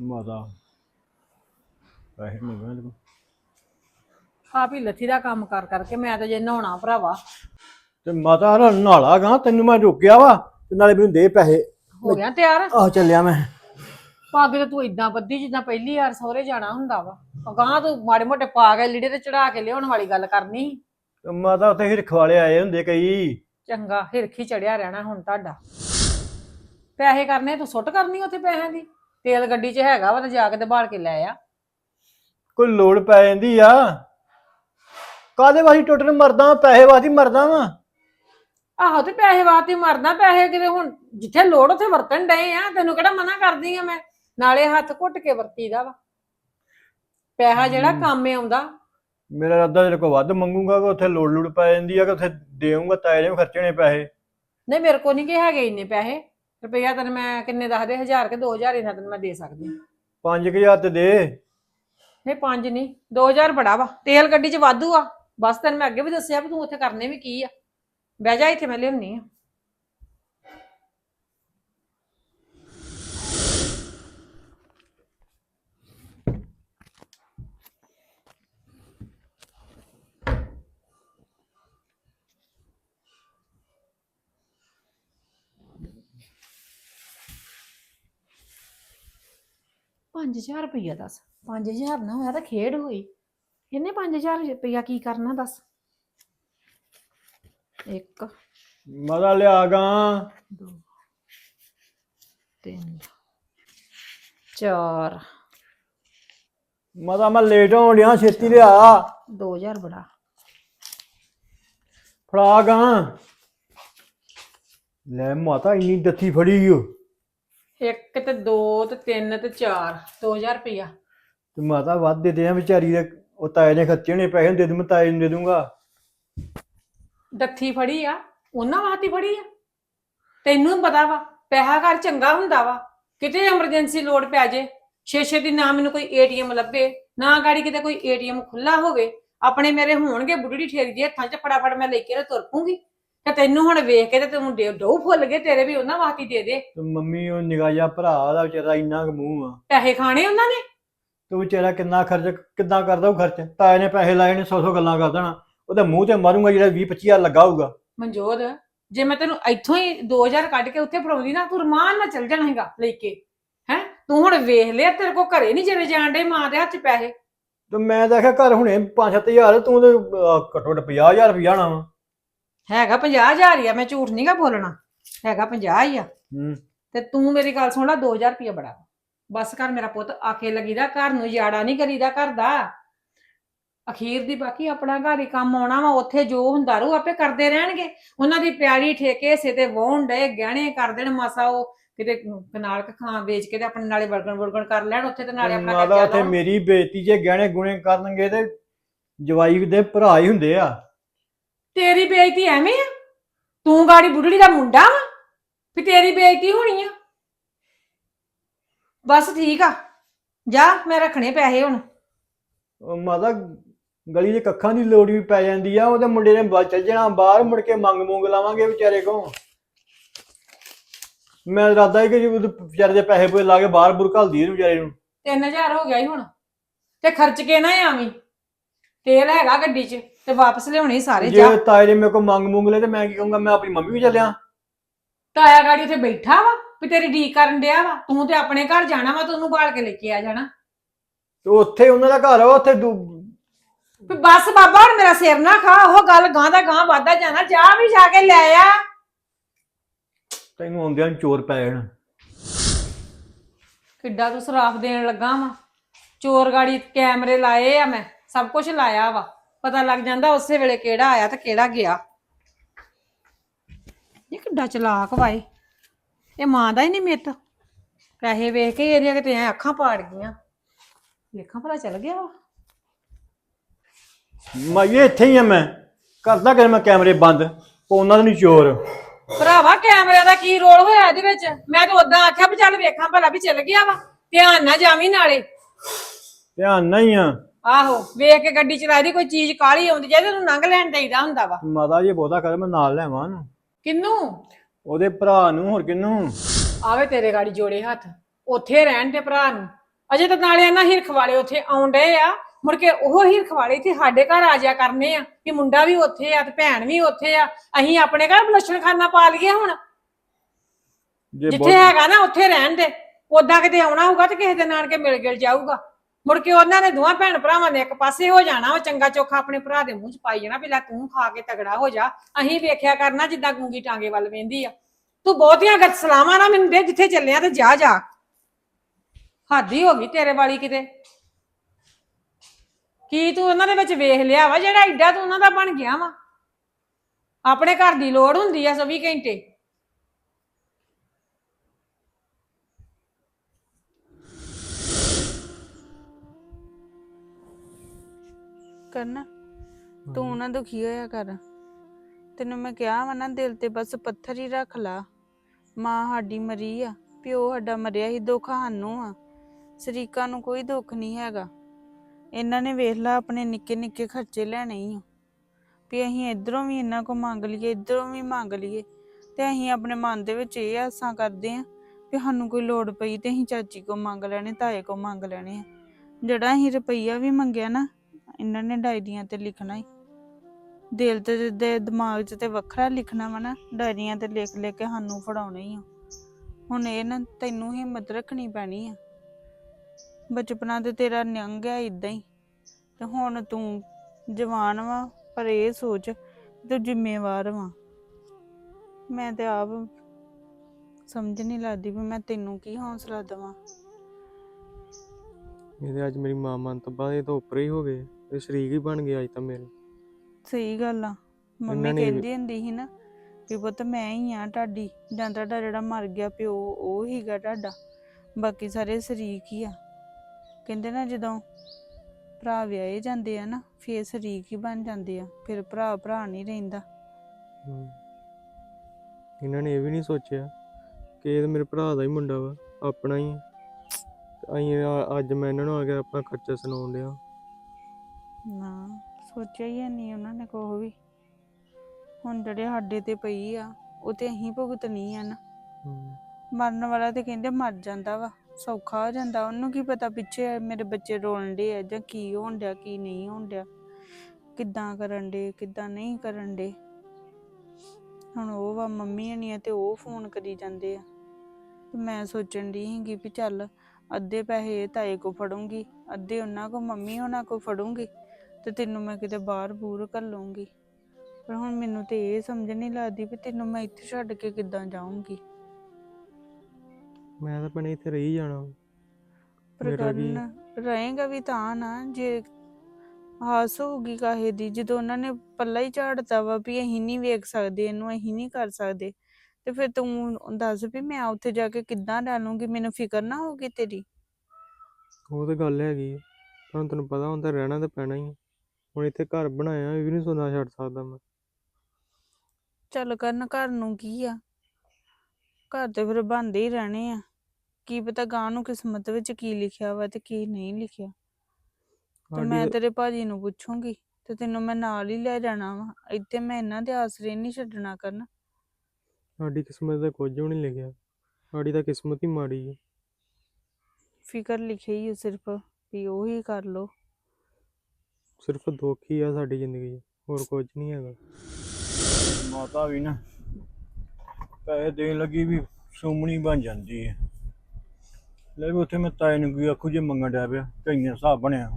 ਮਾਤਾ। ਪੈਸੇ ਤੇ ਆਪ ਹੀ ਲੱਥੀ ਦਾ ਕੰਮ ਕਰ ਕਰਕੇ ਮੈਂ ਤਾਂ ਜੇ ਨਹਾਉਣਾ ਭਰਾਵਾ। ਤੇ ਮਾਤਾ ਹਰ ਨਾਲਾ ਗਾ ਤੈਨੂੰ ਮੈਂ ਰੋਕਿਆ ਵਾ ਤੇ ਨਾਲੇ ਮੈਨੂੰ ਦੇ ਪੈਸੇ। ਹੋ ਗਿਆ ਤਿਆਰ? ਆਹ ਚੱਲਿਆ ਮੈਂ। ਪੱਗ ਤੇ ਤੂੰ ਇਦਾਂ ਬੱਧੀ ਜਿੱਦਾਂ ਪਹਿਲੀ ਵਾਰ ਸਹੁਰੇ ਜਾਣਾ ਹੁੰਦਾ ਵਾ। ਤੂੰ ਮਾੜੇ ਮੋਟੇ ਪਾ ਕੇ ਲੀੜੇ ਤੇ ਚੜਾ ਕੇ ਲਿਆਉਣ ਵਾਲੀ ਗੱਲ ਕਰਨੀ ਤੇ ਮਾਤਾ ਉੱਥੇ ਹਿਰਖ ਵਾਲੇ ਆਏ ਹੁੰਦੇ ਕਈ। ਚੰਗਾ ਹਿਰਖੀ ਚੜਿਆ ਰਹਿਣਾ ਹੁਣ ਤੁਹਾਡਾ। ਪੈਸੇ ਕਰਨੇ ਤੂੰ ਸੁੱਟ ਕਰਨੀ ਉੱਥੇ ਪੈਸਿਆਂ ਦੀ? ਤੇਲ ਗੱਡੀ 'ਚ ਹੈਗਾ ਵਾ ਤੇ ਜਾ ਕੇ ਤੇ ਬਾਲ ਕੇ ਲੈ ਆ। ਕੋਈ ਲੋੜ ਪੈ ਜਾਂਦੀ ਆ। ਕਾਦੇ ਵਾਸੀ ਟੁੱਟਣ ਮਰਦਾ ਪੈਸੇ ਵਾਸੀ ਮਰਦਾ ਵਾ। ਆਹੋ ਤੇ ਪੈਸੇ ਵਾਸਤੇ ਮਰਦਾ ਪੈਸੇ ਕਿਤੇ ਹੁਣ ਜਿੱਥੇ ਲੋੜ ਉੱਥੇ ਵਰਤਣ ਡਏ ਆ ਤੈਨੂੰ ਕਿਹੜਾ ਮਨਾ ਕਰਦੀ ਆ ਮੈਂ? ਨਾਲੇ ਹੱਥ ਘੁੱਟ ਕੇ ਵਰਤੀਦਾ ਵਾ। ਪੈਸਾ ਜਿਹੜਾ ਕੰਮ ਆਉਂਦਾ। ਮੇਰਾ ਰੱਦਾ ਤੇਰੇ ਕੋਲ ਵੱਧ ਮੰਗੂਗਾ ਕਿ ਉੱਥੇ ਲੋੜ ਲੋੜ ਪੈ ਜਾਂਦੀ ਆ ਕਿ ਉੱਥੇ ਦੇਊਂਗਾ ਤਾਏ ਨੇ ਖਰਚਣੇ ਪੈਸੇ। ਨਹੀਂ ਮੇਰੇ ਕੋ ਨਹੀਂ ਕਿ ਹੈਗੇ ਇੰਨੇ ਪੈਸੇ। ਰੁਪਈਆ ਤੈਨੂੰ ਮੈਂ ਕਿੰਨੇ ਦੱਸਦੇ 1000 ਕਿ 2000 ਇਹਨਾਂ ਤੈਨੂੰ ਮੈਂ ਦੇ ਸਕਦੀ ਹਾਂ। 5000 ਤੇ ਦੇ। ਨਹੀਂ ਪੰਜ ਨਹੀਂ 2000 ਬੜਾ ਵਾ। ਤੇਲ ਗੱਡੀ 'ਚ ਵਾਧੂ ਆ। ਬਸ ਤੈਨੂੰ ਮੈਂ ਅੱਗੇ ਵੀ ਦੱਸਿਆ ਵੀ ਤੂੰ ਉੱਥੇ ਕਰਨੇ ਵੀ ਕੀ ਆ। ਬਹਿ ਜਾ ਇੱਥੇ ਮੈਂ ਲਿਆਉਣੀ ਆ। ਪੰਜ ਹਜ਼ਾਰ ਰੁਪਈਆ ਦੱਸ। 5000 ਨਾ ਹੋਇਆ ਤਾਂ ਖੇਡ ਹੋਈ। ਇਹਨੇ 5000 ਰੁਪਈਆ ਕੀ ਕਰਨਾ ਦੱਸ? ਇੱਕ। ਮਜ਼ਾ ਲਿਆ ਗਾ। ਦੋ। ਤਿੰਨ। ਚਾਰ। ਮਜ਼ਾ ਮੈਂ ਲੇਟ ਹੋਣ ਡਿਆ ਛੇਤੀ ਲਿਆ। 2000 ਬੜਾ। ਫੜਾ ਗਾ। ਲੈ ਮਾਤਾ ਇੰਨੀ ਦੱਥੀ ਫੜੀ ਓ। ਇੱਕ ਤੇ ਦੋ ਤੇ ਤਿੰਨ ਤੇ ਚਾਰ 2000 ਰੁਪਈਆ। ਤੇ ਮਾਤਾ ਵੱਧ ਦੇ ਦੇ ਆ ਵਿਚਾਰੀ ਦੇ ਉਹ ਤਾਏ ਨੇ ਖਰਚਣੇ ਪੈਸੇ ਦੇ ਦੂੰ ਮੈਂ ਤਾਏ ਨੂੰ ਦੇ ਦੂੰਗਾ। ਦੱਥੀ ਫੜੀ ਆ ਉਹਨਾਂ ਵਾਸਤੇ ਫੜੀ ਆ। ਤੈਨੂੰ ਪਤਾ ਵਾ ਪੈਸਾ ਘਰ ਚੰਗਾ ਹੁੰਦਾ ਵਾ ਕਿਤੇ ਐਮਰਜੈਂਸੀ ਲੋੜ ਪੈ ਜੇ ਛੇ ਛੇ ਦੀ ਨਾ ਮੈਨੂੰ ਕੋਈ ਏਟੀਐਮ ਲੱਭੇ ਨਾ ਗਾੜੀ ਕਿਤੇ ਕੋਈ ਏਟੀਐਮ ਖੁੱਲਾ ਹੋਵੇ ਆਪਣੇ ਮੇਰੇ ਹੋਣਗੇ ਬੁੱਢੜੀ ਠੇਰੀ ਦੇ ਹੱਥਾਂ 'ਚ ਫਟਾਫਟ ਮੈਂ ਲੈ ਕੇ ਤੇ ਤੁਰ ਪੂੰਗੀ ਤੇ ਤੈਨੂੰ ਹੁਣ ਵੇਖ ਕੇ ਤੇ ਦੇ ਡੋ ਫੁੱਲ ਗਏ ਤੇਰੇ ਵੀ ਉਹਨਾਂ ਵਾਸਤੇ ਦੇ ਦੇ। ਤੇ ਮੰਮੀ ਉਹ ਜਿਹਾ ਭਰਾ ਦਾ ਵਿਚਾਰਾ ਇੰਨਾ ਕੁ ਮੂੰਹ ਆ। ਪੈਸੇ ਖਾਣੇ ਉਹਨਾਂ ਨੇ? ਤੇ ਉਹ ਵਿਚਾਰਾ ਕਿੰਨਾ ਖਰਚ ਕਿੱਦਾਂ ਕਰਦਾ ਉਹ ਖਰਚ? ਤਾਏ ਨੇ ਪੈਸੇ ਲਾਏ ਨੇ ਸੌ ਸੌ ਗੱਲਾਂ ਕਰ ਦੇਣਾ। ਉਹਦੇ ਮੂੰਹ ਤੇ ਮਾਰੂੰਗਾ ਜਿਹੜਾ 20 25000 ਲੱਗਾ ਹੋਊਗਾ। ਮਨਜੋਤ ਜੇ ਮੈਂ ਤੈਨੂੰ ਇੱਥੋਂ ਹੀ 2000 ਕੱਢ ਕੇ ਉੱਥੇ ਫੜਾਉਂਦੀ ਨਾ ਤੂੰ ਰਮਾਨ ਨਾਲ ਚੱਲ ਜਾਣਾ ਹੈਗਾ ਲੈ ਕੇ। ਹੈ? ਤੂੰ ਹੁਣ ਵੇਖ ਲਿਆ ਤੇਰੇ ਕੋ ਘਰੇ ਨਹੀਂ ਜਿਹੜੇ ਜਾਣ ਡੇ ਮਾਂ ਦੇ ਹੱਥ 'ਚ ਪੈਸੇ। ਤੇ ਮੈਂ ਦੇਖਿਆ ਘਰ ਹੁਣੇ 5-7000 ਤੂੰ ਤੇ ਅਹ, ਘੱਟੋ ਘੱਟ 50000 ਰੁਪਇਆ ਆਣਾ ਵਾ। ਹੈਗਾ 50000 ਹੀ ਆ ਮੈਂ ਝੂਠ ਨਹੀਂਗਾ ਬੋਲਣਾ। ਹੈਗਾ 50 ਹੀ ਆ। ਹੂੰ। ਤੇ ਤੂੰ ਮੇਰੀ ਗੱਲ ਸੁਣ ਲੈ 2000 ਰੁਪਇਆ ਬੜਾ ਬਸ ਕਰ ਮੇਰਾ ਪੁੱਤ ਆਖੇ ਲੱਗੀਦਾ ਘਰ ਨੂੰ ਯਾੜਾ ਨਹੀਂ ਕਰੀਦਾ ਘਰ ਦਾ। ਅਖੀਰ ਦੀ ਬਾਕੀ ਆਪਣਾ ਘਰ ਹੀ ਕੰਮ ਆਉਣਾ ਵਾ ਉੱਥੇ ਜੋ ਹੁੰਦਾ ਰੂ ਆਪੇ ਕਰਦੇ ਰਹਿਣਗੇ। ਉਹਨਾਂ ਦੀ ਪਿਆਰੀ ਠੇਕੇ ਸੇ ਤੇ ਵਾਹੁਣ ਡਏ ਗਹਿਣੇ ਕਰ ਦੇਣ ਮਾਸਾ ਉਹ ਕਿਤੇ ਕਨਾਲ ਖਾਂ ਵੇਚ ਕੇ ਤੇ ਆਪਣੇ ਨਾਲੇ ਵਰਗਣ ਵਰਗਣ ਕਰ ਲੈਣ ਉੱਥੇ ਤੇ ਨਾਲੇ ਆਪਣਾ ਕਰਜ਼ਾ ਉੱਥੇ ਲਾਉਣ। ਮੇਰੀ ਬੇਇੱਜ਼ਤੀ ਜੇ ਗਹਿਣੇ ਗੁਣੇ ਕਰਨਗੇ ਤੇ ਜਵਾਈ ਦੇ ਭਰਾ ਹੀ ਹੁੰਦੇ ਆ। ਤੇਰੀ ਬੇਇੱਜ਼ਤੀ ਐਵੇਂ ਆ? ਤੂੰ ਗਾੜੀ ਬੁੱਢੜੀ ਦਾ ਮੁੰਡਾ ਵਾ? ਵੀ ਤੇਰੀ ਬੇਇੱਜ਼ਤੀ ਹੋਣੀ ਆ? ਬਸ ਠੀਕ ਆ। ਜਾ ਮੈਂ ਰੱਖਣੇ ਪੈਸੇ ਹੁਣ। ਉਹ ਮਾਦਾ ਗਲੀ ਦੇ ਕੱਖਾਂ ਦੀ ਲੋੜ ਵੀ ਪੈ ਜਾਂਦੀ ਆ। ਉਹਦੇ ਮੁੰਡੇ ਨੇ ਬਾਅਦ ਚੱਲ ਜਾਣਾ। ਬਾਹਰ ਮੁੜ ਕੇ ਮੰਗ ਮੂੰਗ ਲਾਵਾਂਗੇ ਵਿਚਾਰੇ ਕੋ ਮੈਂ ਇਰਾਦਾ ਹੀ ਕਿ ਜੇ ਉਹਦੇ ਵਿਚਾਰੇ ਦੇ ਪੈਸੇ ਪੂਏ ਲਾ ਕੇ ਬਾਹਰ ਬੁਰ ਘੱਲਦੀ ਇਹਨੂੰ ਵਿਚਾਰੇ ਨੂੰ। 3000 ਹੋ ਗਿਆ ਹੀ ਹੁਣ। ਤੇ ਖਰਚ ਕੇ ਨਾ ਆਵੀਂ। ਤੇਲ ਹੈਗਾ ਗੱਡੀ 'ਚ ਤੇ ਵਾਪਸ ਲਿਆਉਣੇ ਸਾਰੇ ਜਾ ਜੇ ਤਾਏ ਨੇ ਮੇਰੇ ਕੋ ਮੰਗ ਮੂੰਗ ਲੈ ਤੇ ਮੈਂ ਕੀ ਕਹੂੰਗਾ ਮੈਂ ਆਪਣੀ ਮੰਮੀ ਵੀ ਚੱਲਿਆ। ਤਾਇਆ ਗਾੜੀ ਉੱਥੇ ਬੈਠਾ ਵਾ ਵੀ ਤੇਰੀ ਡੀਕ ਕਰਨ ਡਿਆ ਵਾ ਤੂੰ ਤੇ ਆਪਣੇ ਘਰ ਜਾਣਾ ਵਾ ਤੈਨੂੰ ਬਾਲ ਕੇ ਲੈ ਕੇ ਆ ਜਾਣਾ। ਤੇ ਉੱਥੇ ਉਹਨਾਂ ਦਾ ਘਰ ਆ ਉੱਥੇ ਦੂ- ਵੀ ਬਸ ਬਾਬਾ ਹੁਣ ਮੇਰਾ ਸਿਰ ਨਾ ਖਾ ਉਹ ਗੱਲ ਗਾਂ ਦਾ ਗਾਂ ਵਾਦਾ ਜਾਣਾ ਜਾ ਵੀ ਜਾ ਕੇ ਲੈ ਆ। ਤੈਨੂੰ ਆਉਂਦਿਆਂ ਨੂੰ ਚੋਰ ਪੈ ਜਾਣ। ਕਿੱਡਾ ਤੂੰ ਸਰਾਫ ਦੇਣ ਲੱਗਾ ਵਾ। ਚੋਰ ਗਾੜੀ ਕੈਮਰੇ ਲਾਏ ਆ ਮੈਂ। ਸਭ ਕੁਝ ਲਾਇਆ ਵਾ। ਪਤਾ ਲੱਗ ਜਾਂਦਾ ਉਸੇ ਵੇਲੇ ਕਿਹੜਾ ਆਇਆ ਤੇ ਕਿਹੜਾ ਗਿਆ। ਇਹ ਕਿੱਡਾ ਚਲਾਕ ਵਾਏ ਇਹ। ਮਾਂ ਦਾ ਹੀ ਨਹੀਂ ਮਿੱਤ। ਪੈਸੇ ਵੇਖ ਕੇ ਇਹਦੀਆਂ ਕਿਤੇ ਐਂ ਅੱਖਾਂ ਪਾੜ ਗਈਆਂ। ਵੇਖਾਂ ਭਲਾ ਚੱਲ ਗਿਆ ਵਾ। ਮੈਂ ਇੱਥੇ ਹੀ ਆ ਮੈਂ। ਕਰਦਾ ਕਿ ਮੈਂ ਕੈਮਰੇ ਬੰਦ। ਉਹਨਾਂ ਦੇ ਨਹੀਂ ਚੋਰ ਭਰਾਵਾ ਕੈਮਰਿਆਂ ਦਾ ਕੀ ਰੋਲ ਹੋਇਆ ਇਹਦੇ ਵਿੱਚ? ਮੈਂ ਤਾਂ ਉਦਾਂ ਆਖਿਆ ਵੀ ਚੱਲ ਵੇਖਾਂ ਭਲਾ ਵੀ ਚੱਲ ਗਿਆ ਵਾ। ਧਿਆਨ ਨਾ ਜਾਵੀਂ ਨਾਲੇ। ਧਿਆਨ ਨਹੀਂ ਆ। ਆਹੋ ਵੇਖ ਕੇ ਗੱਡੀ ਚਲਾਈ ਦੀ ਕੋਈ ਚੀਜ਼ ਕਾਲੀ ਆਉਂਦੀ ਜੇ ਤੈਨੂੰ ਲੰਘ ਲੈਣ ਦੇਈਦਾ ਹੁੰਦਾ ਵਾ। ਮਾਤਾ ਜੀ ਬਹੁਤਾ ਕਰ ਮੈਂ ਨਾਲ ਲੈਵਾਂ ਨੂੰ ਕਿੰਨੂੰ? ਉਹਦੇ ਭਰਾ ਨੂੰ ਹੋਰ ਕਿਹਨੂੰ ਆਵੇ ਤੇਰੇ ਗਾੜੀ ਜੋੜੇ ਹੱਥ ਉੱਥੇ ਰਹਿਣ ਦੇ ਭਰਾ ਨੂੰ। ਅਜੇ ਤਾਂ ਨਾਲੇ ਇਹਨਾਂ ਹਿਰਖ ਵਾਲੇ ਉੱਥੇ ਆਉਣ ਡਏ ਆ। ਮੁੜ ਕੇ ਉਹ ਹਿਰਖ ਵਾਲੇ ਇੱਥੇ ਸਾਡੇ ਘਰ ਆ ਜਾ ਕਰਨੇ ਆ ਕਿ ਮੁੰਡਾ ਵੀ ਉੱਥੇ ਆ ਤੇ ਭੈਣ ਵੀ ਉੱਥੇ ਆ। ਅਸੀਂ ਆਪਣੇ ਘਰ ਬਲਸ਼ਣ ਖਾਨਾ ਪਾ ਲਈਏ ਹੁਣ। ਜੇ ਜਿੱਥੇ ਹੈਗਾ ਨਾ ਉੱਥੇ ਰਹਿਣ ਦੇ। ਉਦਾਂ ਕਿਤੇ ਆਉਣਾ ਹੋਊਗਾ ਤੇ ਕਿਸੇ ਦੇ ਨਾਨਕੇ ਮਿਲ ਗਿਲ ਜਾਊਗਾ। ਮੁੜ ਕੇ ਉਹਨਾਂ ਨੇ ਦੋਵਾਂ ਭੈਣ ਭਰਾਵਾਂ ਨੇ ਇੱਕ ਪਾਸੇ ਹੋ ਜਾਣਾ ਵਾ, ਚੰਗਾ ਚੋਖਾ ਆਪਣੇ ਭਰਾ ਦੇ ਮੂੰਹ 'ਚ ਪਾਈ ਜਾਣਾ ਵੀ ਲੈ ਤੂੰ ਖਾ ਕੇ ਤਗੜਾ ਹੋ ਜਾ। ਅਸੀਂ ਵੇਖਿਆ ਕਰਨਾ ਜਿੱਦਾਂ ਗੂੰਗੀ ਟਾਂਗੇ ਵੱਲ ਵੇਂਦੀ ਆ। ਤੂੰ ਬਹੁਤੀਆਂ ਗੱਤ ਸਲਾਮਾਂ ਨਾ ਮੈਨੂੰ ਦੇ ਜਿੱਥੇ ਚੱਲਿਆ ਤੇ ਜਾ ਜਾ। ਹੱਦ ਹੋ ਗਈ ਤੇਰੇ ਵਾਲੀ ਕਿਤੇ। ਕੀ ਤੂੰ ਉਹਨਾਂ ਦੇ ਵਿੱਚ ਵੇਖ ਲਿਆ ਵਾ ਜਿਹੜਾ ਐਡਾ ਤੂੰ ਉਹਨਾਂ ਦਾ ਬਣ ਗਿਆ ਵਾ? ਆਪਣੇ ਘਰ ਦੀ ਲੋੜ ਹੁੰਦੀ ਆ 24 ਘੰਟੇ। ਕਰਨ। ਤੂੰ ਨਾ ਦੁਖੀ ਹੋਇਆ ਕਰ। ਤੈਨੂੰ ਮੈਂ ਕਿਹਾ ਵਾ ਨਾ ਦਿਲ ਤੇ ਬਸ ਪੱਥਰ ਹੀ ਰੱਖ ਲਾ। ਮਾਂ ਸਾਡੀ ਮਰੀ ਆ ਪਿਓ ਸਾਡਾ ਮਰਿਆ ਹੀ ਦੁੱਖ ਸਾਨੂੰ ਆ। ਸ਼ਰੀਕਾਂ ਨੂੰ ਕੋਈ ਦੁੱਖ ਨਹੀਂ ਹੈਗਾ। ਇਹਨਾਂ ਨੇ ਵੇਖ ਲਾ ਆਪਣੇ ਨਿੱਕੇ ਨਿੱਕੇ ਖਰਚੇ ਲੈਣੇ ਹੀ ਆ। ਵੀ ਅਸੀਂ ਇਧਰੋਂ ਵੀ ਇਹਨਾਂ ਕੋ ਮੰਗ ਲਈਏ ਇਧਰੋਂ ਵੀ ਮੰਗ ਲਈਏ। ਤੇ ਅਸੀਂ ਆਪਣੇ ਮਨ ਦੇ ਵਿੱਚ ਇਹ ਆਸਾਂ ਕਰਦੇ ਆ ਵੀ ਸਾਨੂੰ ਕੋਈ ਲੋੜ ਪਈ ਤੇ ਅਸੀਂ ਚਾਚੀ ਕੋ ਮੰਗ ਲੈਣੇ ਤਾਏ ਕੋ ਮੰਗ ਲੈਣੇ ਆ। ਜਿਹੜਾ ਅਸੀਂ ਰੁਪਈਆ ਵੀ ਮੰਗਿਆ ਨਾ ਇਹਨਾਂ ਨੇ ਡਾਇਰੀਆਂ ਤੇ ਲਿਖਣਾ ਹੀ ਦਿਲ ਤੇ ਦੇ ਦਿਮਾਗ 'ਚ ਤੇ ਵੱਖਰਾ ਲਿਖਣਾ ਵਾ ਨਾ, ਡਾਇਰੀਆਂ ਤੇ ਲਿਖ ਲਿਖ ਕੇ ਸਾਨੂੰ ਫੜਾਉਣੇ ਹੀ ਆ। ਹੁਣ ਇਹ ਨਾ ਤੈਨੂੰ ਹਿੰਮਤ ਰੱਖਣੀ ਪੈਣੀ ਆ। ਬਚਪਨਾ ਤੇ ਤੇਰਾ ਨਿੰਗ ਆ ਇਦਾਂ ਹੀ ਤੇ ਹੁਣ ਤੂੰ ਜਵਾਨ ਵਾ, ਪਰ ਇਹ ਸੋਚ ਤੂੰ ਜ਼ਿੰਮੇਵਾਰ ਵਾ। ਮੈਂ ਤੇ ਆਪ ਸਮਝ ਨਹੀਂ ਲੱਗਦੀ ਵੀ ਮੈਂ ਤੈਨੂੰ ਕੀ ਹੌਸਲਾ ਦੇਵਾਂ। ਇਹਦੇ ਅੱਜ ਮੇਰੀ ਮਾਂ ਮਨ ਤੋਂ ਬਾਅਦ ਇਹ ਤਾਂ ਉੱਪਰ ਹੀ ਹੋ ਗਏ। ਇਹ ਸ਼ਰੀਕ ਹੀ ਬਣ ਗਏ ਅੱਜ ਤਾਂ ਮੇਰੇ। ਸਹੀ ਗੱਲ ਆ। ਮੰਮੀ ਇਹਨਾਂ ਨੇ ਵੀ- ਕਹਿੰਦੀ ਹੁੰਦੀ ਸੀ ਨਾ ਵੀ ਪੁੱਤ ਮੈਂ ਹੀ ਆ ਤੁਹਾਡੀ ਜਾਂ ਤੁਹਾਡਾ ਜਿਹੜਾ ਮਰ ਗਿਆ ਪਿਓ ਉਹ ਹੀਗਾ ਤੁਹਾਡਾ। ਬਾਕੀ ਸਾਰੇ ਸ਼ਰੀਕ ਹੀ ਆ। ਕਹਿੰਦੇ ਨਾ ਜਦੋਂ ਭਰਾ ਵਿਆਹੇ ਜਾਂਦੇ ਆ ਨਾ ਫੇਰ ਸ਼ਰੀਕ ਹੀ ਬਣ ਜਾਂਦੇ ਆ। ਫਿਰ ਭਰਾ ਭਰਾ ਨਹੀਂ ਰਹਿੰਦਾ। ਹਮ। ਇਹਨਾਂ ਨੇ ਇਹ ਵੀ ਨਹੀਂ ਸੋਚਿਆ ਕਿ ਇਹ ਤਾਂ ਮੇਰੇ ਭਰਾ ਦਾ ਹੀ ਮੁੰਡਾ ਵਾ ਆਪਣਾ ਹੀ ਹੈ। ਤੇ ਅਸੀਂ ਆ- ਅੱਜ ਮੈਂ ਇਹਨਾਂ ਨੂੰ ਆ ਕੇ ਆਪਣਾ ਖਰਚਾ ਸੁਣਾਉਣ ਡਿਆ। ਨਾ ਸੋਚਿਆ ਹੀ ਨਹੀਂ ਉਹਨਾਂ ਨੇ ਕੋਹ ਵੀ। ਹੁਣ ਜਿਹੜੇ ਸਾਡੇ ਤੇ ਪਈ ਆ ਉਹ ਤੇ ਅਸੀਂ ਭੁਗਤਣੀ ਆ ਨਾ। ਮਰਨ ਵਾਲਾ ਤੇ ਕਹਿੰਦੇ ਮਰ ਜਾਂਦਾ ਵਾ ਸੌਖਾ ਹੋ ਜਾਂਦਾ। ਉਹਨੂੰ ਕੀ ਪਤਾ ਪਿੱਛੇ ਮੇਰੇ ਬੱਚੇ ਰੋਣ ਡੇ ਆ ਜਾਂ ਕੀ ਹੋਣ ਡਿਆ ਕੀ ਨਹੀਂ ਹੋਣ ਡਿਆ। ਕਿੱਦਾਂ ਕਰਨ ਡੇ ਕਿੱਦਾਂ ਨਹੀਂ ਕਰਨ ਡੇ ਹੁਣ ਉਹ ਵਾ ਮੰਮੀ ਆ ਤੇ ਉਹ ਫੋਨ ਕਰੀ ਜਾਂਦੇ ਆ। ਤੇ ਮੈਂ ਸੋਚਣ ਦੀ ਸੀਗੀ ਵੀ ਚੱਲ ਅੱਧੇ ਪੈਸੇ ਤਾਏ ਕੋ ਫੜੂੰਗੀ ਅੱਧੇ ਉਹਨਾਂ ਕੋ ਮੰਮੀ ਉਹਨਾਂ ਕੋ ਫੜੂੰਗੀ। ਤੇ ਤੈਨੂੰ ਮੈਂ ਕਿਤੇ ਬਾਹਰ ਬੂਰ ਕਰ ਲੂੰਗੀ ਪਰ ਹੁਣ ਮੈਨੂੰ ਤੇ ਇਹ ਸਮਝ ਨਹੀਂ ਲੱਗਦੀ ਵੀ ਤੈਨੂੰ ਮੈਂ ਇੱਥੇ ਛੱਡ ਕੇ ਕਿੱਦਾਂ ਜਾਊਂਗੀ ਮੈਂ ਤਾਂ ਆਪਣੇ ਇੱਥੇ ਰਹੀ ਜਾਣਾ। ਪਰ ਮੇਰਾ ਕਰਨ ਰਹੇਗਾ ਵੀ ਤਾਂ ਨਾ ਜੇ ਹਾਸ ਹੋਊਗੀ ਕਾਹੇ ਦੀ ਜਦੋਂ ਉਹਨਾਂ ਨੇ ਪੱਲਾ ਹੀ ਝਾੜਤਾ ਵਾ ਵੀ ਅਸੀਂ ਨਹੀਂ ਵੇਖ ਸਕਦੇ ਇਹਨੂੰ ਅਸੀਂ ਨਹੀਂ ਕਰ ਸਕਦੇ ਤੇ ਫਿਰ ਤੂੰ ਦੱਸ ਵੀ ਮੈਂ ਉੱਥੇ ਜਾ ਕੇ ਕਿੱਦਾਂ ਰਹਿ ਲੂੰਗੀ ਮੈਨੂੰ ਫਿਕਰ ਨਾ ਹੋਊਗੀ ਤੇਰੀ ਉਹ ਤਾਂ ਗੱਲ ਹੈਗੀ ਆ। ਹੁਣ ਤੈਨੂੰ ਪਤਾ ਹੁੰਦਾ ਰਹਿਣਾ ਤਾਂ ਪੈਣਾ ਹੀ ਆ। ਹੁਣ ਇੱਥੇ ਘਰ ਬਣਾਇਆ ਇਹ ਵੀ ਨਹੀਂ ਸੁਣਾ ਛੱਡ ਸਕਦਾ ਮੈਂ। ਚੱਲ ਕਰਨ ਘਰ ਨੂੰ ਕੀ ਆ? ਘਰ ਤੇ ਫਿਰ ਬਣਦੇ ਹੀ ਰਹਿਣੇ ਆ। ਕੀ ਪਤਾ ਗਾਂ ਨੂੰ ਕਿਸਮਤ ਵਿੱਚ ਕੀ ਲਿਖਿਆ ਵਾ ਤੇ ਕੀ ਨਹੀਂ ਲਿਖਿਆ। ਤੇ ਮੈਂ ਤੇਰੇ ਭਾਜੀ ਨੂੰ ਪੁੱਛੂੰਗੀ ਤੇ ਤੈਨੂੰ ਮੈਂ ਨਾਲ ਹੀ ਲੈ ਜਾਣਾ ਵਾ। ਇੱਥੇ ਮੈਂ ਇਹਨਾਂ ਦੇ ਆਸਰੇ ਨਹੀਂ ਛੱਡਣਾ ਕਰਨ। ਸਾਡੀ ਕਿਸਮਤ ਦਾ ਕੁਝ ਵੀ ਨਹੀਂ ਲਿਖਿਆ। ਸਾਡੀ ਤਾਂ ਕਿਸਮਤ ਹੀ ਮਾੜੀ ਹੈ ਫਿਕਰ ਲਿਖਿਆ ਹੀ ਆ ਸਿਰਫ ਵੀ ਉਹੀ ਕਰ ਲੋ ਸਿਰਫ ਦੁੱਖ ਹੀ ਆ ਸਾਡੀ ਜ਼ਿੰਦਗੀ 'ਚ, ਹੋਰ ਕੁਝ ਨਹੀਂ ਹੈਗਾ। ਮਾਤਾ ਵੀ ਨਾ ਪੈਸੇ ਦੇਣ ਲੱਗੀ ਵੀ ਸੁਮਣੀ ਬਣ ਜਾਂਦੀ ਹੈ। ਲੈ ਵੀ ਉੱਥੇ ਮੈਂ ਤਾਏ ਨੂੰ ਕੀ ਆਖੂ ਜੇ ਮੰਗਣ ਡਿਆ ਪਿਆ, ਕਈਆਂ ਹਿਸਾਬ ਬਣਿਆ।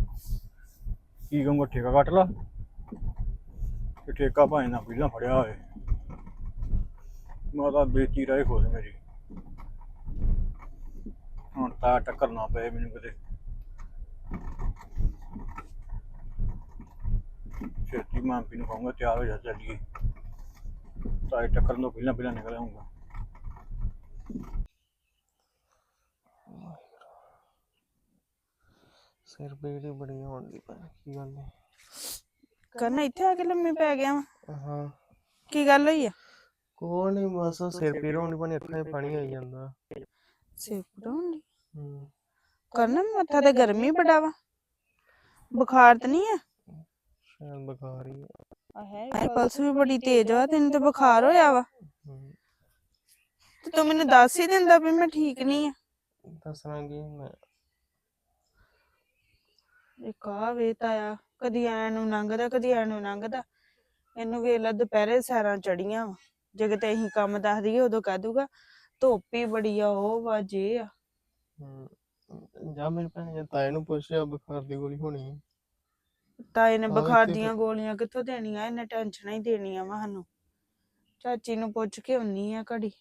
ਕੀ ਕਹੂੰਗਾ, ਠੇਕਾ ਕੱਟ ਲਾ। ਤੇ ਠੇਕਾ ਭਾਵੇਂ ਨਾ ਪਹਿਲਾਂ ਫੜਿਆ ਹੋਏ ਮਾਤਾ ਬੇਟੀ ਰਹੇ ਖੁਦ ਮੇਰੀ। ਹੁਣ ਤਾਂ ਟੱਕਰਨਾ ਪਏ ਮੈਨੂੰ ਕਿਤੇ। ਛੇਤੀ ਮਾਂ ਪੀ ਨੂੰ ਕਹੂੰਗਾ ਤਿਆਰ ਹੋ ਜਾ ਚੱਲੀਏ। ਤਾਏ ਟੱਕਰ ਤੋਂ ਪਹਿਲਾਂ ਪਹਿਲਾਂ ਨਿਕਲ ਆਉਂਗਾ ਸਿਰ ਹੀ ਬੜੀ ਹੋਣ ਦੀ ਪਰ ਕੀ ਗੱਲ ਹੈ? ਕਰਨ ਇੱਥੇ ਆ ਕੇ ਲੰਮੇ ਪੈ ਗਿਆ ਵਾ। ਹਾਂ। ਕੀ ਗੱਲ ਹੋਈ ਆ? ਕੋਈ ਨਹੀਂ ਬਸ ਉਹ ਸਿਰ ਪੀੜ ਹੋਣੀ ਪਾਣੀ ਅੱਖਾਂ 'ਚ ਪਾਣੀ ਆਈ ਜਾਂਦਾ। ਸਿਰ ਪੜਾਉਣੀ ਹੂੰ। ਕਰਨ ਮੱਥਾ ਤੇ ਗਰਮੀ ਬੜਾ ਵਾ। ਬੁਖਾਰ ਤਾਂ ਨਹੀਂ ਆ? ਸ਼ਾਇਦ ਬੁਖਾਰ ਹੀ ਆ। ਹੈ ਪਲਸ ਵੀ ਬੜੀ ਤੇਜ਼ ਵਾ ਤੈਨੂੰ ਤੇ ਬੁਖਾਰ ਹੋਇਆ ਵਾ। ਤੇ ਤੂੰ ਮੈਨੂੰ ਦੱਸ ਹੀ ਦਿੰਦਾ ਵੀ ਮੈਂ ਠੀਕ ਨਹੀਂ ਆ। ਦੱਸਣਾ ਕੀ ਮੈਂ। ਇੱਕ ਆ ਵੇ ਤਾਇਆ ਕਦੀ ਐ ਨੂੰ ਲੰਘਦਾ ਕਦੀ ਐ ਨੂੰ ਲੰਘਦਾ। ਇਹਨੂੰ ਵੇਲਾ ਦੁਪਹਿਰੇ ਸਾਰਾਂ ਚੜੀਆਂ ਵਾ। ਜੇ ਕਿਤੇ ਅਸੀਂ ਕੰਮ ਦੱਸ ਦਈਏ ਉਦੋਂ ਕਹਿ ਦੂਗਾ ਧੁੱਪ ਹੀ ਬੜੀ ਆ ਉਹ ਵਾ ਜੇ ਆ। ਹਮ, ਜਾ ਮੇਰੇ ਭੈਣ ਜੀ ਤਾਏ ਨੂੰ ਪੁੱਛਿਆ ਬੁਖਾਰ ਦੀ ਗੋਲੀ ਹੋਣੀ ਹੈ। ਤਾਂ ਇਹਨੇ ਆਹੋ ਬੁਖਾਰ ਦੀਆਂ ਗੋਲੀਆਂ ਕਿੱਥੋਂ ਦੇਣੀਆਂ? ਇਹਨੇ ਟੈਨਸ਼ਨਾਂ ਹੀ ਦੇਣੀਆਂ ਵਾ ਸਾਨੂੰ। ਚਾਚੀ ਨੂੰ ਪੁੱਛ ਕੇ ਆਉਣੀ ਆ ਘੜੀ।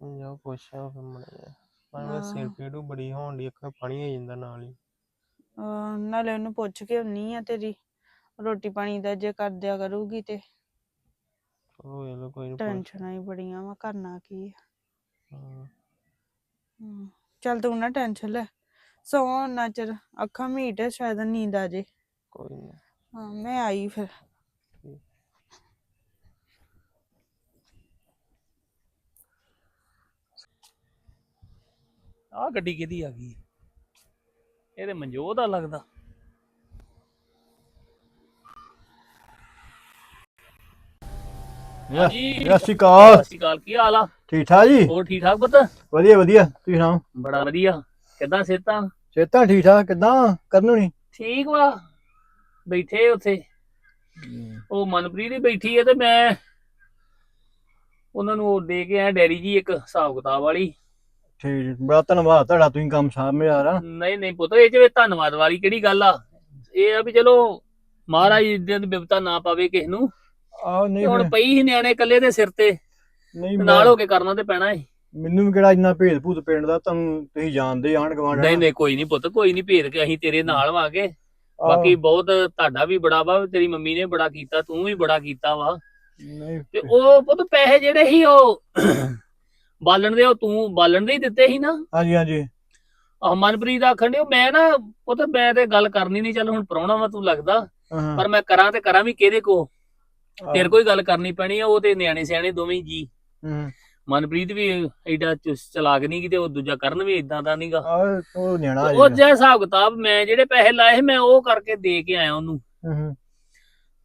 ਜਾ ਪੁੱਛਿਆ ਫਿਰ ਮੜਾ ਪਰ ਸਿਰ। ਪੀੜੂ ਬੜੀ ਹੋਣ ਦੀ ਅੱਖਾਂ ਪਾਣੀ ਆ ਜਾਂਦਾ ਨਾਲ ਹੀ। ਅਹ ਨਾਲੇ ਉਹਨੂੰ ਪੁੱਛ ਕੇ ਆਉਣੀ ਆ ਤੇਰੀ। ਰੋਟੀ ਪਾਣੀ ਦਾ ਜੇ ਕਰ ਦਿਆ ਕਰੂਗੀ ਤੇ। ਉਹ ਇਹ ਕੋਈ ਨਹੀਂ ਟੈਨਸ਼ਨਾਂ ਹੀ ਬੜੀਆਂ ਵਾ ਕਰਨਾ ਕੀ ਆ। ਹਮ, ਚੱਲ ਤੂੰ ਨਾ ਟੈਨਸ਼ਨ ਲੈ। ਸੌ ਨਾ ਚਿਰ। ਅੱਖਾਂ ਮੀਟ ਸ਼ਾਇਦ ਨੀਂਦ ਆ ਜੇ। ਕੋਈ ਨਹੀਂ ਹਾਂ ਮੈਂ ਆਈ ਫਿਰ। ਆਹ ਗੱਡੀ ਕਿਹਦੀ ਆ ਗਈ? ਇਹ ਤੇ ਮਨਜੋਤ ਦਾ ਲੱਗਦਾ। ਹਾਂਜੀ। ਸਤਿ ਸ਼੍ਰੀ ਅਕਾਲ। ਸਤਿ ਸ਼੍ਰੀ ਅਕਾਲ ਕੀ ਹਾਲ ਆ? ਠੀਕ ਠਾਕ ਜੀ? ਹੋਰ ਠੀਕ ਠਾਕ ਪੁੱਤ? ਵਧੀਆ ਵਧੀਆ। ਤੁਸੀਂ ਸੁਣਾਓ? ਬੜਾ ਵਧੀਆ। ਕਿੱਦਾਂ ਸਿਹਤਾਂ? ਸਿਹਤਾਂ ਠੀਕ ਠਾਕ ਕਿਦਾਂ? ਕਰਨ ਹੋਣੀ ਠੀਕ ਵਾ। ਬੈਠੇ ਉੱਥੇ। ਉਹ ਮਨਪ੍ਰੀਤ ਹੀ ਬੈਠੀ ਹੈ ਤੇ ਮੈਂ ਉਹਨਾਂ ਨੂੰ ਉਹ ਦੇ ਕੇ ਆਇਆ ਡੈਰੀ ਜੀ ਇੱਕ ਹਿਸਾਬ ਕਿਤਾਬ ਵਾਲੀ। ਠੀਕ ਜੀ ਬੜਾ ਧੰਨਵਾਦ ਤੁਹਾਡਾ ਤੁਸੀਂ ਕੰਮ ਸਾਂਭਿਆ ਯਾਰ ਨਹੀਂ ਨਹੀਂ ਪੁੱਤ ਇਹ ਚ ਵੀ ਧੰਨਵਾਦ ਵਾਲੀ ਕਿਹੜੀ ਗੱਲ ਆ? ਇਹ ਆ ਵੀ ਚਲੋ ਮਹਾਰਾਜ ਦੀ ਬਿਪਤਾ ਨਾ ਪਾਵੇ ਕਿਸ ਨੂੰ। ਤੇ ਨਹੀਂ ਹੁਣ ਪਈ ਹੀ ਨਿਆਣੇ ਇਕੱਲੇ ਦੇ ਸਿਰ ਤੇ। ਨਹੀਂ ਨਾਲ ਹੋ ਕੇ ਕਰਨਾ ਤੇ ਪੈਣਾ ਏ। ਮੈਨੂੰ ਵੀ ਕਿਹੜਾ ਇੰਨਾ ਭੇਦ ਭੂਤ ਪਿੰਡ ਦਾ ਤੁਹਾਨੂੰ ਤੁਸੀਂ ਜਾਣਦੇ ਆਣ ਗਵਾਂਡ ਨਹੀਂ ਨਹੀਂ ਕੋਈ ਨਹੀਂ ਪੁੱਤ ਕੋਈ ਨਹੀਂ ਭੇਦ ਕੇ ਅਸੀਂ ਤੇਰੇ ਨਾਲ ਵਾਂਗੇ ਬਾਕੀ ਬਹੁਤ ਤੁਹਾਡਾ ਵੀ ਬੜਾ ਵਾ ਤੇਰੀ ਮੰਮੀ ਨੇ ਬੜਾ ਕੀਤਾ ਤੂੰ ਵੀ ਬੜਾ ਕੀਤਾ ਵਾ। ਨਹੀਂ। ਤੇ ਉਹ ਪੁੱਤ ਪੈਸੇ ਜਿਹੜੇ ਸੀ ਉਹ ਬਾਲਣ ਦੇ ਉਹ ਤੂੰ ਬਾਲਣ ਦੇ ਹੀ ਦਿੱਤੇ ਸੀ ਨਾ? ਹਾਂਜੀ ਹਾਂਜੀ। ਆਹ ਮਨਪ੍ਰੀਤ ਆਖਣ ਡਿਓ ਮੈਂ ਨਾ ਪੁੱਤ ਮੈਂ ਤੇ ਗੱਲ ਕਰਨੀ ਨਹੀਂ ਚੱਲ ਹੁਣ ਪ੍ਰਾਹੁਣਾ ਵਾ ਤੂੰ ਲੱਗਦਾ। ਹਾਂ। ਪਰ ਮੈਂ ਕਰਾਂ ਤੇ ਕਰਾਂ ਵੀ ਕਿਹਦੇ ਕੋ ਤੇਰੇ ਕੋਈ ਗੱਲ ਕਰਨੀ ਪੈਣੀ ਆ ਉਹ ਤੇ ਨਿਆਣੇ ਸਿਆਣੇ ਦੋਵੇਂ ਜੀ। ਹਮ, ਮਨਪ੍ਰੀਤ ਵੀ ਐਡਾ ਚਲਾਕ ਨਹੀਂ ਕਿਤੇ ਉਹ ਦੂਜਾ ਕਰਨ ਵੀ ਇਦਾਂ ਦਾ ਨਹੀਂਗਾ ਉਹ ਨਿਆਣਾ ਉਹ ਹਿਸਾਬ ਕਿਤਾਬ ਮੈਂ ਜਿਹੜੇ ਪੈਸੇ ਲਾਏ ਮੈਂ ਉਹ ਕਰਕੇ ਦੇ ਕੇ ਆਇਆ ਉਹਨੂੰ।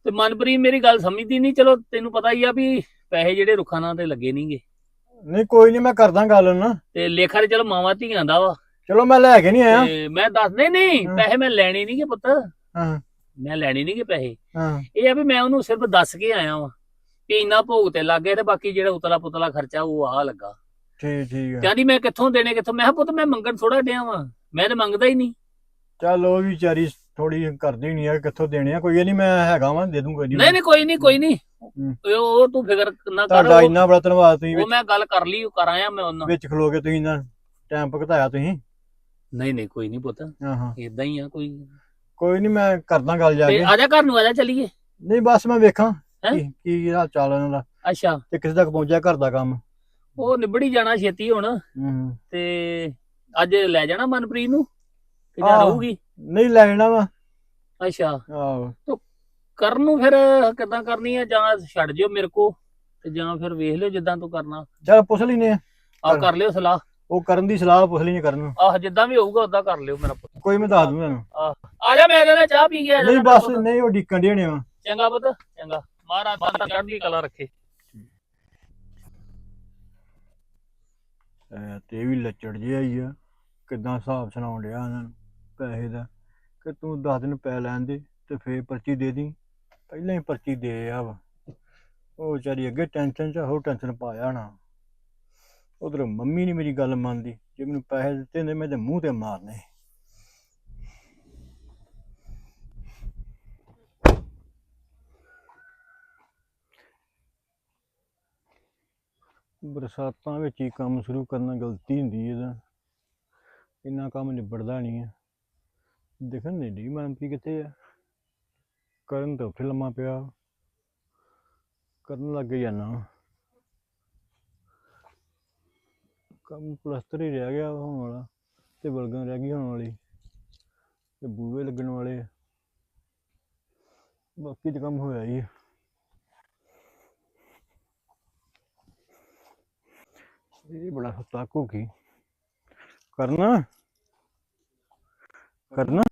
ਤੇ ਮਨਪ੍ਰੀਤ ਮੇਰੀ ਗੱਲ ਸਮਝਦੀ ਨਹੀਂ ਚਲੋ ਤੈਨੂੰ ਪਤਾ ਹੀ ਆ ਵੀ ਪੈਸੇ ਜਿਹੜੇ ਰੁੱਖਾਂ ਨਾਲ ਤੇ ਲੱਗੇ ਨਹੀਂਗੇ ਨਹੀਂ ਕੋਈ ਨਹੀਂ ਮੈਂ ਕਰਦਾ ਗੱਲ ਨਾ ਤੇ ਲੇਖਾ ਤੇ ਚਲੋ ਮਾਵਾਂ ਧੀਆਂ ਦਾ ਵਾ। ਚਲੋ ਮੈਂ ਲੈ ਕੇ ਨਹੀਂ ਆਇਆ। ਤੇ ਮੈਂ ਦੱਸ ਨਹੀਂ ਨਹੀਂ। ਪੈਸੇ ਮੈਂ ਲੈਣੇ ਨਹੀਂਗੇ ਪੁੱਤ। ਹਾਂ। ਮੈਂ ਲੈਣੇ ਨਹੀਂਗੇ ਪੈਸੇ। ਹਾਂ। ਇਹ ਆ ਵੀ ਮੈਂ ਉਹਨੂੰ ਸਿਰਫ ਦੱਸ ਕੇ ਆਇਆ ਵਾਂ। ਕਿ ਇੰਨਾ ਭੋਗ ਤੇ ਲੱਗ ਗਿਆ ਤੇ ਬਾਕੀ ਜਿਹੜਾ ਉਤਲਾ ਪੁਤਲਾ ਖਰਚਾ ਉਹ ਆ ਲੱਗਾ। ਠੀਕ ਠੀਕ ਹੈ ਕਹਿੰਦੀ ਮੈਂ ਕਿੱਥੋਂ ਦੇਣੇ ਕਿੱਥੋਂ? ਮੈਂ ਕਿਹਾ ਪੁੱਤ ਮੈਂ ਮੰਗਣ ਥੋੜਾ ਡਿਆ ਵਾਂ। ਮੈਂ ਤੇ ਮੰਗਦਾ ਹੀ ਨਹੀਂ। ਚੱਲ ਉਹ ਵੀ ਵਿਚਾਰੀ ਥੋੜੀ ਕਰਦੀ ਨਹੀਂ ਆ ਕਿੱਥੋਂ ਦੇਣੇ ਆ? ਕੋਈ ਨਹੀਂ ਮੈਂ ਹੈਗਾ ਵਾਂ ਦੇ ਦੂੰ ਕੋਈ ਨਹੀਂ ਨਹੀਂ ਕੋਈ ਨਹੀਂ ਕੋਈ ਨਹੀਂ। ਉਹ ਤੂੰ ਫਿਕਰ ਨਾ ਕਰ ਤੁਹਾਡਾ ਇੰਨਾ ਬੜਾ ਧੰਨਵਾਦ ਤੁਸੀਂ ਉਹ ਮੈਂ ਗੱਲ ਕਰ ਲਈ ਉਹ ਕਰ ਆਇਆ ਮੈਂ ਉਹਨਾਂ। ਵਿੱਚ ਖਲੋ ਕੇ ਤੁਸੀਂ ਇੰਨਾ ਟਾਈਮ ਭਗਤਾਇਆ ਤੁਸੀਂ। ਨਹੀਂ ਨਹੀਂ ਕੋਈ ਨਹੀਂ ਪੁੱਤ। ਹਾਂ ਹਾਂ ਇਦਾਂ ਹੀ ਆ ਕੋਈ। ਕੋਈ ਨਹੀਂ ਮੈਂ ਕਰਦਾ ਗੱਲ ਜਾ ਕੇ। ਆ ਜਾ ਘਰ ਨੂੰ ਆ ਜਾ ਚਲੀਏ। ਨਹੀਂ ਬਸ ਮੈਂ ਵੇਖਾਂ। ਹੈਂ? ਕੀ ਕੀ ਹਾਲ ਚਾਲ ਉਹਨਾਂ ਦਾ? ਅੱਛਾ। ਤੇ ਕਿਸੇ ਤੱਕ ਪਹੁੰਚਿਆ ਘਰ ਦਾ ਕੰਮ? ਉਹ ਨਿਬੜੀ ਜਾਣਾ ਛੇਤੀ ਹੁਣ। ਹੂੰ। ਤੇ ਅੱਜ ਲੈ ਜਾਣਾ ਮਨਪ੍ਰੀਤ ਨੂੰ? ਕਿ ਜਾਂ ਆਹ। ਰਹੂਗੀ? ਨਹੀਂ ਲੈ ਜਾਣਾ ਵਾ। ਅੱਛਾ। ਆਹੋ। ਕਰਨ ਨੂੰ ਫਿਰ ਕਿੱਦਾਂ ਕਰਨੀ ਆ? ਜਾਂ ਛੱਡ ਜਿਓ ਮੇਰੇ ਕੋ ਤੇ ਜਾਂ ਫਿਰ ਵੇਖ ਲਿਓ ਜਿੱਦਾਂ ਤੂੰ ਕਰਨਾ। ਚਲ ਪੁੱਛ ਲੈਨੇ ਆ। ਆਹ ਕਰ ਲਿਓ ਸਲਾਹ। ਉਹ ਕਰਨ ਦੀ ਸਲਾਹ ਪੁੱਛ ਲੈਣੀ ਕਰਨ ਨੂੰ। ਆਹ ਜਿੱਦਾਂ ਵੀ ਹੋਊਗਾ ਉਦਾਂ ਕਰ ਲਿਓ ਮੇਰਾ ਪੁੱਤ। ਕੋਈ ਮੈਂ ਦੱਸ ਦੂੰ ਤੁਹਾਨੂੰ ਆ ਜਾ ਮੈਂ ਕਹਿੰਦਾ ਚਾਹ ਪੀ ਗਿਆ ਨਹੀਂ ਬਸ ਨਹੀਂ ਉਹ ਡਿੱਕਣ ਦੇ ਵਾ ਚੰਗਾ ਪੁੱਤ ਚੰਗਾ। ਮਹਾਰਾਜ ਬੰਦ ਚੜ੍ਹਦੀ ਕਲਾ ਰੱਖੇ। ਐ ਤੇ ਵੀ ਲੱਚੜ ਜਿਹਾ ਹੀ ਆ। ਕਿਦਾਂ ਹਿਸਾਬ ਸੁਣਾਉਣ ਡਿਆ ਉਹਨਾਂ ਨੂੰ ਪੈਸੇ ਦਾ? ਕਿ ਤੂੰ 10 ਦਿਨ ਪੈ ਲੈਣ ਦੇ ਤੇ ਫੇਰ ਪਰਚੀ ਦੇ ਦੀ ਪਹਿਲਾਂ ਹੀ ਪਰਚੀ ਦੇ ਆ ਵਾ। ਉਹ ਵਿਚਾਰੀ ਅੱਗੇ ਟੈਨਸ਼ਨ ਚ ਹੋ ਟੈਨਸ਼ਨ ਪਾਇਆ ਨਾ ਉਧਰ ਮੰਮੀ ਨਹੀਂ ਮੇਰੀ ਗੱਲ ਮੰਨਦੀ। ਜੇ ਮੈਨੂੰ ਪੈਸੇ ਦਿੱਤੇ ਹੁੰਦੇ ਮੈਂ ਤੇ ਮੂੰਹ ਤੇ ਮਾਰਨੇ। ਬਰਸਾਤਾਂ ਵਿੱਚ ਹੀ ਕੰਮ ਸ਼ੁਰੂ ਕਰਨਾ ਗਲਤੀ ਹੁੰਦੀ ਹੈ ਇਹਦਾ। ਇੰਨਾ ਕੰਮ ਨਿਬੜਦਾ ਨਹੀਂ ਹੈ। ਦੇਖਣ ਨਹੀਂ ਦੀ ਮਨਪੀ ਕਿੱਥੇ ਆ। ਕਰਨ ਤਾਂ ਉੱਥੇ ਲੰਮਾ ਪਿਆ। ਕਰਨ ਲੱਗ ਜਾਣਾ ਕੰਮ ਪਲਸਤਰ ਹੀ ਰਹਿ ਗਿਆ ਹੋਣ ਵਾਲਾ ਤੇ ਬਲਗਨ ਰਹਿ ਗਈ ਹੋਣ ਵਾਲੀ ਤੇ ਬੂਹੇ ਲੱਗਣ ਵਾਲੇ। ਬਾਕੀ ਤਾਂ ਕੰਮ ਹੋਇਆ ਹੀ। ਇਹ ਬੜਾ ਹੱਤਾ ਘੁਕੀ ਕਰਨਾ? ਕਰਨਾ?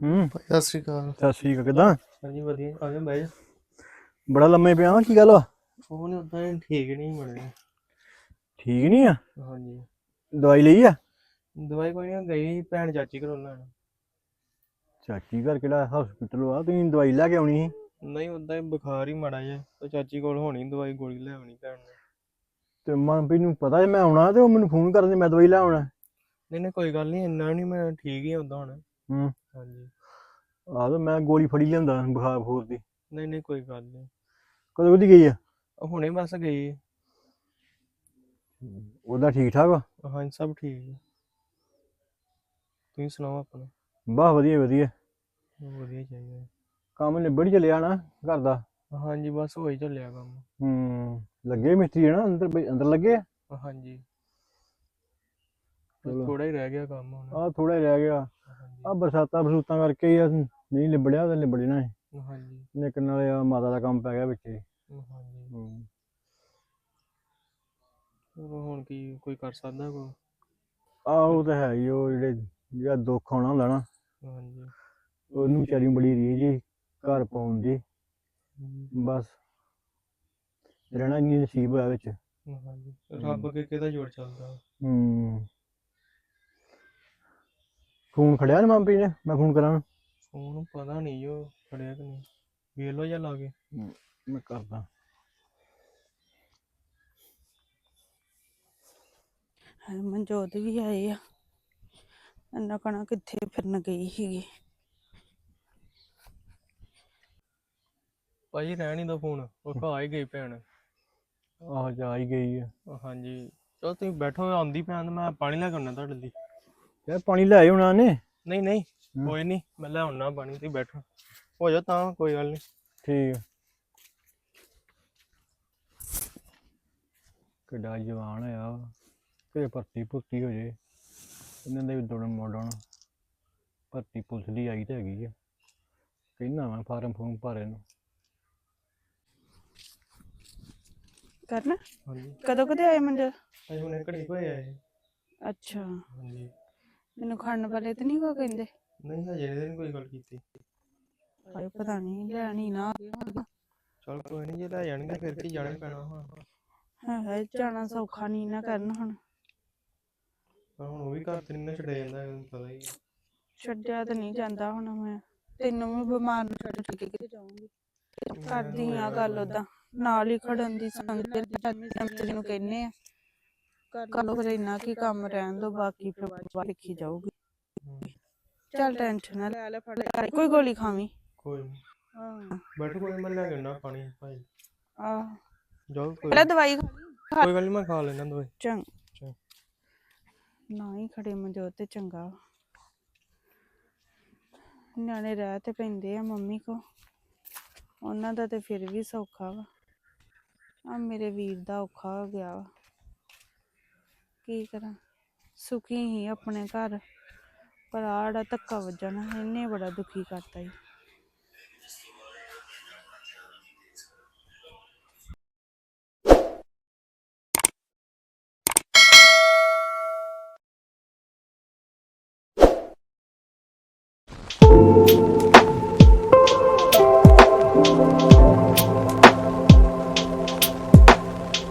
ਹੂੰ। ਸਤਿ ਸ਼੍ਰੀ ਅਕਾਲ। ਸਤਿ ਸ੍ਰੀ ਅਕਾਲ ਕਿਦਾਂ? ਹਾਂਜੀ ਵਧੀਆ। ਆ ਜਾ ਬਹਿ ਜਾ। ਬੜਾ ਲੰਮੇ ਪਿਆ ਵਾਂ, ਕੀ ਗੱਲ? ਵਾ ਫੋਨ ਉਦਾਂ ਹੀ ਠੀਕ ਨਹੀਂ ਬਣਿਆ ਠੀਕ ਨਹੀਂ ਆ? ਹਾਂਜੀ। ਦਵਾਈ ਲਈ ਆ? ਦਵਾਈ ਕੋਈ ਨਹੀਂ ਗਈ ਸੀ ਭੈਣ ਚਾਚੀ ਘਰੋਂ ਲੈਣ। ਚਾਚੀ ਘਰ ਕਿਹੜਾ ਹਸਪੀਟਲ ਆ? ਤੁਸੀਂ ਦਵਾਈ ਲੈ ਕੇ ਆਉਣੀ ਸੀ? ਨਹੀਂ ਉਦਾਂ ਹੀ ਬੁਖਾਰ ਹੀ ਮਾੜਾ ਜਿਹਾ। ਤੇ ਚਾਚੀ ਕੋਲ ਹੋਣੀ ਦਵਾਈ ਗੋਲੀ ਲੈ ਆਉਣੀ ਭੈਣ ਨੇ। ਤੇ ਮਨਪ੍ਰੀਤ ਨੂੰ ਪਤਾ ਜੇ ਮੈਂ ਆਉਣਾ ਤੇ ਉਹ ਮੈਨੂੰ ਫੋਨ ਕਰਦੇ ਮੈਂ ਦਵਾਈ ਲੈ ਆਉਣਾ। ਨਹੀਂ ਨਹੀਂ ਕੋਈ ਗੱਲ ਨਹੀਂ ਇੰਨਾ ਨਹੀਂ ਮੈਂ ਠੀਕ ਹੀ ਹੁੰਦਾ ਹੁਣ। ਹੂੰ। ਹਾਂਜੀ। ਆਹ ਤਾਂ ਮੈਂ ਗੋਲੀ ਫੜੀ ਲਿਆਂਦਾ ਬੁਖਾਰ ਬਖੂਰ ਦੀ। ਨਹੀਂ ਨਹੀਂ ਕੋਈ ਗੱਲ ਨਹੀਂ। ਕਦੋਂ ਉਹਦੀ ਗਈ ਆ? ਉਹ ਹੁਣੇ ਬਸ ਗਈ। ਹੈ। ਉਹਦਾ ਠੀਕ ਠਾਕ ਆ? ਹਾਂਜੀ ਸਭ ਠੀਕ ਹੈ ਤੁਸੀਂ ਸੁਣਾਓ ਆਪਣਾ? ਵਾਹ ਵਧੀਆ ਵਧੀਆ। ਵਧੀਆ ਚਾਹੀਦਾ। ਹੈ। ਕੰਮ ਨਿਬੜ ਚੱਲਿਆ ਨਾ ਘਰ ਦਾ। ਹਾਂਜੀ ਬਸ ਹੋਈ ਚੱਲਿਆ ਕੰਮ। ਹੂੰ। ਲੱਗੇ ਮਿਸਤਰੀ ਨਾ ਅੰਦਰ ਬਈ- ਅੰਦਰ ਲੱਗੇ ਹਾਂਜੀ। ਚਲੋ। ਥੋੜਾ ਹੀ ਰਹਿ ਗਿਆ ਕੰਮ ਹੁਣ। ਆ ਥੋੜਾ ਰਹਿ ਗਿਆ। ਆ ਬਰਸਾਤਾਂ ਬਰਸੂਤਾਂ ਕਰਕੇ ਹੀ ਆ ਨਹੀਂ ਲਿਬੜਿਆ ਤਾਂ ਲਿਬੜ ਜਾਣਾ ਸੀ। ਹਾਂਜੀ। ਨਿਕ ਨਾਲੇ ਆ ਮਾਤਾ ਦਾ ਕੰਮ ਪੈ ਗਿਆ ਵਿੱਚੇ। ਹਾਂਜੀ। ਹੂੰ ਚਲੋ ਹੁਣ ਕੀ ਕੋਈ ਕਰ ਸਕਦਾ ਕੋਈ? ਆ ਉਹ ਤਾਂ ਹੈ ਹੀ ਉਹ ਜਿਹੜੇ ਜਿਹੜਾ ਦੁੱਖ ਆਉਣਾ ਹੁੰਦਾ ਨਾ ਹਾਂਜੀ। ਉਹਨੂੰ ਵਿਚਾਰੀ ਨੂੰ ਬੜੀ ਰੀਝ ਜੀ ਘਰ ਪਾਉਣ ਦੀ। ਬਸ। ਰਹਿਣਾ ਨਹੀਂ ਨਸੀਬ ਹੋਇਆ ਵਿੱਚ। ਹਾਂਜੀ ਰੱਬ ਅੱਗੇ ਕਿਹਦਾ ਜੋੜ ਚੱਲਦਾ? ਹੂੰ। ਫੋਨ ਖੜਿਆ ਨਾ ਮੰਮੀ ਨੇ ਮੈਂ ਫੋਨ ਕਰਾਂ। ਫੋਨ ਪਤਾ ਨਹੀਂ ਉਹ ਫੜਿਆ ਕਿ ਨਹੀਂ। ਵੇਖ ਲਓ ਜਾਂ ਲਾ ਕੇ। ਮੈਂ ਕਰਦਾ। ਹਾਏ ਮਨਜੋਤ ਵੀ ਆਏ ਆ। ਇੰਨਾ ਕਣਾ ਕਿੱਥੇ ਫਿਰਨ ਗਈ ਸੀਗੀ। ਭਾਜੀ ਰਹਿਣ ਹੀ ਦੋ ਫੋਨ ਉਹ ਘਾ ਹੀ ਗਈ ਭੈਣ। ਆਹ ਜਾ ਹੀ ਗਈ ਆ। ਹਾਂਜੀ। ਚਲੋ ਤੁਸੀਂ ਬੈਠੋ ਆਉਂਦੀ ਭੈਣ ਮੈਂ ਪਾਣੀ ਲੈ ਕੇ ਆਉਣਾ ਤੁਹਾਡੇ ਲਈ। ਯਾਰ ਪਾਣੀ ਲੈ ਆਏ ਹੋਣਾ ਨੇ ਨਹੀਂ ਨਹੀਂ। ਕੋਈ ਨਹੀਂ ਮੈਂ ਲੈ ਆਉਣਾ ਪਾਣੀ ਤੁਸੀਂ ਬੈਠੋ। ਹੋ ਜਾ ਤਾਂ ਕੋਈ ਗੱਲ ਨਹੀਂ। ਠੀਕ ਆ। ਕਿੱਡਾ ਜਵਾਨ ਹੋਇਆ ਵਾ। ਕਿਤੇ ਭਰਤੀ ਭੁਰਤੀ ਹੋ ਜੇ। ਇਹਨਾਂ ਦੇ ਵੀ ਦੌੜਨ ਮੋੜਨ। ਭਰਤੀ ਪੁਲਿਸ ਦੀ ਆਈ ਤੇ ਹੈਗੀ ਆ। ਕਹਿੰਦਾ ਮੈਂ ਫਾਰਮ ਫੂਮ ਭਰੇ ਨੂੰ ਕਰਨ? ਹਾਂਜੀ। ਕਦੋਂ ਕਦੇ ਆਏ ਮਨਜੋਤ ਅਜੇ ਹੁਣੇ ਘੜੀ ਕੋਈ ਇਹ। ਅੱਛਾ। ਹਾਂਜੀ। ਮੈਨੂੰ ਖੜਨ ਵਾਲੇ ਤੇ ਨਹੀਂ ਕੋ ਕਹਿੰਦੇ। ਨਹੀਂ ਹਜੇ ਨਹੀਂ ਕੋਈ ਗੱਲ ਕੀਤੀ। ਹਾਏ ਪਤਾ ਨਹੀਂ ਲੈਣੀ ਨਾ ਚਲ ਕੋਈ ਨਹੀਂ ਜੇ ਲੈ ਜਾਣਗੇ ਫਿਰ ਕੀ ਜਾਣਾ ਹੀ ਪੈਣਾ ਹੁਣ। ਹੈ ਜਾਣਾ ਸੌਖਾ ਨਹੀਂ ਨਾ ਕਰਨ ਹੁਣ। ਪਰ ਹੁਣ ਉਹ ਵੀ ਘਰ ਤੇ ਨਹੀਂ ਨਾ ਛੱਡਿਆ ਜਾਂਦਾ ਇਹਨੂੰ ਪਤਾ ਹੀ ਹੈ। ਛੱਡਿਆ ਤਾਂ ਨਹੀਂ ਜਾਂਦਾ ਹੁਣ ਮੈਂ। ਤੈਨੂੰ ਵੀ ਬਿਮਾਰ ਨੂੰ ਛੱਡ ਕੇ ਕਿਤੇ ਜਾਊਂਗੀ। ਕਰਦੀ ਆ ਗੱਲ ਉਹਦਾ ਨਾਲ ਹੀ ਖੜਨ ਦੀ ਸੰਗਤ ਨੂੰ ਕਹਿੰਨੇ ਆ। ਕੱਲ ਫਿਰ ਇੰਨਾ ਕੀ ਕੰਮ ਰਹਿਣ ਦੋ ਬਾਕੀ ਫਿਰ ਬਾਅਦ ਦੇਖੀ ਜਾਊਗੀ। ਚੱਲ ਟੈਨਸ਼ਨ ਨਾ ਲੈ ਲੈ ਫੜ ਲੈ ਕੋਈ ਗੋਲੀ ਖਾਵੀਂ? ਕੋਈ ਹਾਂ। ਬੈਠੋ ਕੋਈ ਮੈਂ ਲੈ ਕੇ ਪਾਣੀ ਭਾਈ। ਆਹ। ਜਾਓ ਕੋਈ ਪਹਿਲਾਂ ਦਵਾਈ ਖਾ ਲਈ। ਕੋਈ ਗੱਲ ਨਹੀਂ ਮੈਂ ਖਾ ਲੈਣਾ ਦਵਾਈ। ਚੰਗ। ਚੰਗ। ਨਾ ਹੀ ਖੜੇ ਮਨਜੋਤ ਤੇ ਚੰਗਾ। ਨਿਆਣੇ ਰਹਿ ਤੇ ਪੈਂਦੇ ਆ ਮੰਮੀ ਕੋ। ਉਹਨਾਂ ਦਾ ਤੇ ਫਿਰ ਵੀ ਸੌਖਾ ਵਾ। ਆ ਮੇਰੇ ਵੀਰ ਦਾ ਔਖਾ ਹੋ ਗਿਆ ਵਾ। ਕੀ ਕਰਾਂ? ਸੁਖੀ ਹੀ ਆਪਣੇ ਘਰ। ਪਰ ਆੜਾ ਧੱਕਾ ਵੱਜਣਾ ਇਹਨੇ ਬੜਾ ਦੁਖੀ ਕਰਤਾ ਜੀ